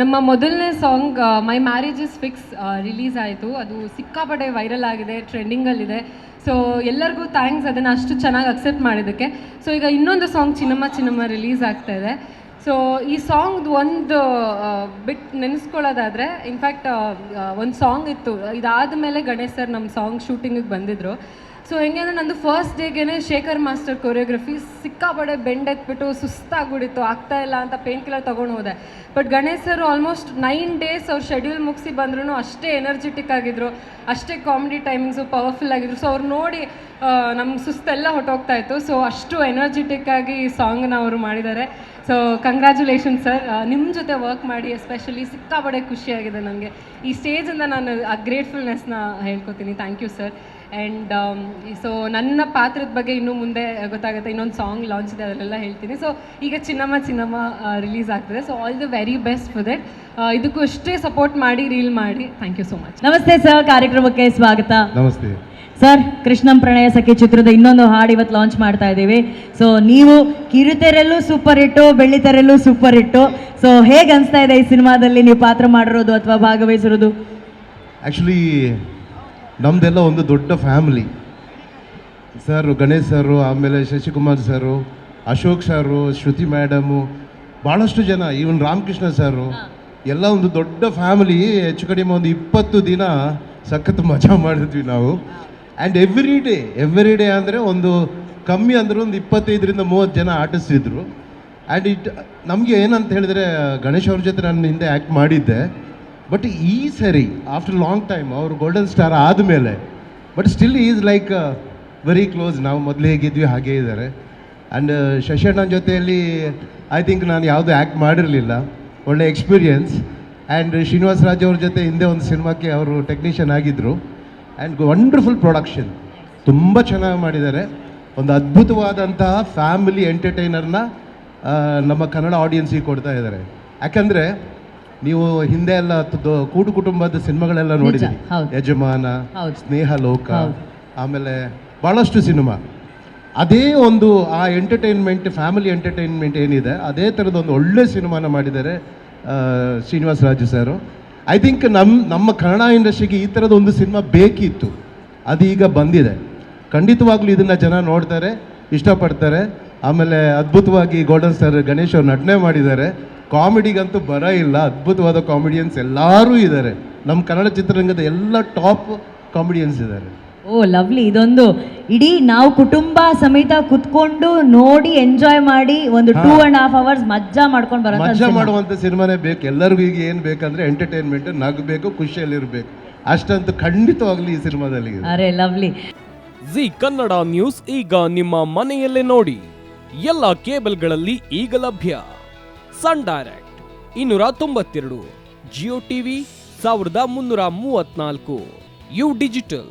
ನಮ್ಮ ಮೊದಲನೇ song my marriage is fix release ಆಯಿತು. ಅದು ಸಿಕ್ಕಾಪಟ್ಟೆ ವೈರಲ್ ಆಗಿದೆ ಟ್ರೆಂಡಿಂಗಲ್ಲಿದೆ ಸೊ ಎಲ್ಲರಿಗೂ ಥ್ಯಾಂಕ್ಸ್ ಅದನ್ನು ಅಷ್ಟು ಚೆನ್ನಾಗಿ ಅಕ್ಸೆಪ್ಟ್ ಮಾಡಿದ್ದಕ್ಕೆ. ಸೊ ಈಗ ಇನ್ನೊಂದು ಸಾಂಗ್ ಚಿನ್ನಮ್ಮ ಚಿನ್ನಮ್ಮ ರಿಲೀಸ್ ಆಗ್ತಾ ಇದೆ. ಸೊ ಈ ಸಾಂಗ್ದು ಒಂದು ಬಿಟ್ ನೆನೆಸ್ಕೊಳ್ಳೋದಾದರೆ ಇನ್ಫ್ಯಾಕ್ಟ್ ಒಂದು ಸಾಂಗ್ ಇತ್ತು. ಇದಾದ ಮೇಲೆ ಗಣೇಶ್ ಸರ್ ನಮ್ಮ ಸಾಂಗ್ ಶೂಟಿಂಗಿಗೆ ಬಂದಿದ್ದರು ಸೊ ಹೆಂಗೆ ಅಂದರೆ ನಂದು ಫಸ್ಟ್ ಡೇಗೆ ಶೇಖರ್ ಮಾಸ್ಟರ್ ಕೊರಿಯೋಗ್ರಫಿ ಸಿಕ್ಕಾಪಡೆ ಬೆಂಡೆತ್ಬಿಟ್ಟು ಸುಸ್ತಾಗ್ಬಿಟ್ಟಿತ್ತು ಆಗ್ತಾ ಇಲ್ಲ ಅಂತ ಪೇನ್ ಕಿಲ್ಲರ್ ತೊಗೊಂಡು ಹೋದೆ. But Ganesh sir almost nine days ಅವ್ರ ಶೆಡ್ಯೂಲ್ ಮುಗಿಸಿ ಬಂದ್ರೂ ಅಷ್ಟೇ ಎನರ್ಜೆಟಿಕ್ ಆಗಿದ್ರು, ಅಷ್ಟೇ ಕಾಮಿಡಿ ಟೈಮಿಂಗ್ಸು ಪವರ್ಫುಲ್ ಆಗಿದ್ರು. ಸೊ ಅವ್ರು ನೋಡಿ ನಮ್ಮ ಸುಸ್ತೆಲ್ಲ ಹೊಟ್ಟೋಗ್ತಾ ಇತ್ತು. ಸೊ ಅಷ್ಟು ಎನರ್ಜೆಟಿಕ್ ಆಗಿ ಈ ಸಾಂಗ್ನ ಅವರು ಮಾಡಿದ್ದಾರೆ. ಸೊ ಕಂಗ್ರ್ಯಾಚುಲೇಷನ್ ಸರ್ ನಿಮ್ಮ ಜೊತೆ ವರ್ಕ್ ಮಾಡಿ ಎಸ್ಪೆಷಲಿ ಸಿಕ್ಕಾಪಡೆ ಖುಷಿಯಾಗಿದೆ ನನಗೆ. ಈ ಸ್ಟೇಜಿಂದ ನಾನು ಆ ಗ್ರೇಟ್ಫುಲ್ನೆಸ್ನ ಹೇಳ್ಕೊತೀನಿ. Thank you sir and so ನನ್ನ ಪಾತ್ರದ ಬಗ್ಗೆ ಇನ್ನೂ ಮುಂದೆ ಗೊತ್ತಾಗುತ್ತೆ. ಇನ್ನೊಂದು ಸಾಂಗ್ ಲಾಂಚ್ ಇದೆ ಅದನ್ನೆಲ್ಲ ಹೇಳ್ತೀನಿ. ಸೊ ಈಗ ಚಿನ್ನಮ್ಮ ಚಿನ್ನಮ್ಮ ರಿಲೀಸ್ ಆಗ್ತದೆ. So all the very best for that ಇದಕ್ಕೂ ಅಷ್ಟೇ ಸಪೋರ್ಟ್ ಮಾಡಿ ರೀಲ್ ಮಾಡಿ. ಥ್ಯಾಂಕ್ ಯು ಸೊ ಮಚ್ ನಮಸ್ತೆ ಸರ್ ಕಾರ್ಯಕ್ರಮಕ್ಕೆ ಸ್ವಾಗತ. ನಮಸ್ತೆ. ಸರ್ ಕೃಷ್ಣಂ ಪ್ರಣಯ ಸಖಿ ಚಿತ್ರದ ಇನ್ನೊಂದು ಹಾಡು ಇವತ್ತು ಲಾಂಚ್ ಮಾಡ್ತಾ ಇದ್ದೀವಿ. ಸೊ ನೀವು ಕಿರುತೆರೆಲ್ಲೂ ಸೂಪರ್ ಹಿಟ್ಟು ಬೆಳ್ಳಿತೆರೆಲ್ಲೂ ಸೂಪರ್ ಹಿಟ್ಟು. ಸೊ ಹೇಗೆ ಅನಿಸ್ತಾ ಇದೆ ಈ ಸಿನಿಮಾದಲ್ಲಿ ನೀವು ಪಾತ್ರ ಮಾಡಿರೋದು ಅಥವಾ ಭಾಗವಹಿಸಿರೋದು? ಆ್ಯಕ್ಚುಲಿ ನಮ್ಮದೆಲ್ಲ ಒಂದು ದೊಡ್ಡ ಫ್ಯಾಮಿಲಿ ಸರ್ ಗಣೇಶ್ ಸರು ಆಮೇಲೆ Shashikumar sir Ashok sir Shruti madam ಭಾಳಷ್ಟು ಜನ ಈವನ್ ರಾಮಕೃಷ್ಣ ಸರು ಎಲ್ಲ ಒಂದು ದೊಡ್ಡ ಫ್ಯಾಮಿಲಿ ಹೆಚ್ಚು ಕಡಿಮೆ ಒಂದು ಇಪ್ಪತ್ತು ದಿನ ಸಖತ್ ಮಜಾ ಮಾಡಿದ್ವಿ ನಾವು. And every day every day ಅಂದರೆ ಒಂದು ಕಮ್ಮಿ ಅಂದರೆ ಒಂದು ಇಪ್ಪತ್ತೈದರಿಂದ ಮೂವತ್ತು ಜನ ಆರ್ಟಿಸ್ಟ್ ಇದ್ದರು ಆ್ಯಂಡ್ ಇಟ್ ನಮಗೆ ಏನಂತ ಹೇಳಿದರೆ, ಗಣೇಶ್ ಅವ್ರ ಜೊತೆ ನಾನು ಹಿಂದೆ ಆ್ಯಕ್ಟ್ ಮಾಡಿದ್ದೆ. ಬಟ್ ಈ ಸರಿ ಆಫ್ಟರ್ ಲಾಂಗ್ ಟೈಮ್ ಅವರು ಗೋಲ್ಡನ್ ಸ್ಟಾರ್ ಆದಮೇಲೆ but still is like very close ನಾವು ಮೊದಲು ಹೇಗಿದ್ವಿ, ಹಾಗೇ ಇದ್ದಾರೆ. ಆ್ಯಂಡ್ ಶಶಣ್ಣನ ಜೊತೆಯಲ್ಲಿ ಐ ಥಿಂಕ್ ನಾನು ಯಾವುದೂ ಆ್ಯಕ್ಟ್ ಮಾಡಿರಲಿಲ್ಲ. ಒಳ್ಳೆ ಎಕ್ಸ್ಪೀರಿಯನ್ಸ್ ಆ್ಯಂಡ್ ಶ್ರೀನಿವಾಸ ರಾಜ್ ಅವ್ರ ಜೊತೆ ಹಿಂದೆ ಒಂದು ಸಿನಿಮಾಕ್ಕೆ ಅವರು ಟೆಕ್ನಿಷಿಯನ್ ಆಗಿದ್ದರು ಆ್ಯಂಡ್ ವಂಡರ್ಫುಲ್ ಪ್ರೊಡಕ್ಷನ್ ತುಂಬ ಚೆನ್ನಾಗಿ ಮಾಡಿದ್ದಾರೆ. ಒಂದು ಅದ್ಭುತವಾದಂತಹ ಫ್ಯಾಮಿಲಿ ಎಂಟರ್ಟೈನರ್ನ ನಮ್ಮ ಕನ್ನಡ ಆಡಿಯನ್ಸಿಗೆ ಕೊಡ್ತಾ ಇದ್ದಾರೆ. ಯಾಕಂದರೆ ನೀವು ಹಿಂದೆ ಎಲ್ಲ ಕೂಡು ಕುಟುಂಬದ ಸಿನಿಮಾಗಳೆಲ್ಲ ನೋಡಿದ್ದೀರಿ. ಯಜಮಾನ. ಸ್ನೇಹ ಲೋಕ ಆಮೇಲೆ ಭಾಳಷ್ಟು ಸಿನಿಮಾ. ಅದೇ ಒಂದು ಆ ಎಂಟರ್ಟೈನ್ಮೆಂಟ್ ಫ್ಯಾಮಿಲಿ ಎಂಟರ್ಟೈನ್ಮೆಂಟ್ ಏನಿದೆ ಅದೇ ಥರದ ಒಂದು ಒಳ್ಳೆ ಸಿನಿಮಾನ ಮಾಡಿದ್ದಾರೆ Srinivas Raju sir. I think ನಮ್ಮ ನಮ್ಮ ಕನ್ನಡ ಇಂಡಸ್ಟ್ರಿಗೆ ಈ ಥರದ ಒಂದು ಸಿನಿಮಾ ಬೇಕಿತ್ತು. ಅದೀಗ ಬಂದಿದೆ. ಖಂಡಿತವಾಗ್ಲೂ ಇದನ್ನು ಜನ ನೋಡ್ತಾರೆ, ಇಷ್ಟಪಡ್ತಾರೆ. ಆಮೇಲೆ ಅದ್ಭುತವಾಗಿ ಗೋಲ್ಡನ್ ಸ್ಟಾರ್ ಗಣೇಶ್ ಅವ್ರು ನಟನೆ ಮಾಡಿದ್ದಾರೆ. ಕಾಮಿಡಿಗಂತೂ ಬರ ಇಲ್ಲ. ಅದ್ಭುತವಾದ ಕಾಮಿಡಿಯನ್ಸ್ ಎಲ್ಲರೂ ಇದ್ದಾರೆ. ನಮ್ಮ ಕನ್ನಡ ಚಿತ್ರರಂಗದ ಎಲ್ಲ ಟಾಪ್ ಕಾಮಿಡಿಯನ್ಸ್ ಇದ್ದಾರೆ. ಓ ಲವ್ಲಿ ಇದೊಂದು ಇಡೀ ನಾವು ಕುಟುಂಬ ಸಮೇತ ಕುತ್ಕೊಂಡು ನೋಡಿ ಎಂಜಾಯ್ ಮಾಡಿ ಒಂದು ಟೂ ಅಂಡ್ ಹಾಫ್ ಅವರ್ಸ್ ಮಜ್ಜಾ ಮಾಡ್ಕೊಂಡು ಮಜಾ ಬರೋ ಮಾಡುವಂಥ ಸಿನಿಮಾನೇ ಬೇಕು. ಎಲ್ಲರಿಗೂ ಈಗ ಏನು ಬೇಕಂದ್ರೆ ಎಂಟರ್ಟೈನ್ಮೆಂಟ್ ನಗಬೇಕು ಖುಷಿಯಲ್ಲಿರಬೇಕು. ಅಷ್ಟಂತೂ ಖಂಡಿತವಾಗ್ಲಿ ಈ ಸಿನಿಮಾದಲ್ಲಿ ಇದೆ. ಅರೆ ಲವ್ಲಿ. ಜಿ ಕನ್ನಡ ನ್ಯೂಸ್ ಈಗ ನಿಮ್ಮ ಮನೆಯಲ್ಲೇ ನೋಡಿ. ಎಲ್ಲ ಕೇಬಲ್ಗಳಲ್ಲಿ ಈಗ ಲಭ್ಯ. ಸನ್ ಡೈರೆಕ್ಟ್ ಇನ್ನೂರ ತೊಂಬತ್ತೆರಡು. ಜಿಯೋ ಟಿವಿ ಸಾವಿರದ ಮುನ್ನೂರ ಮೂವತ್ನಾಲ್ಕು ಯು ಡಿಜಿಟಲ್.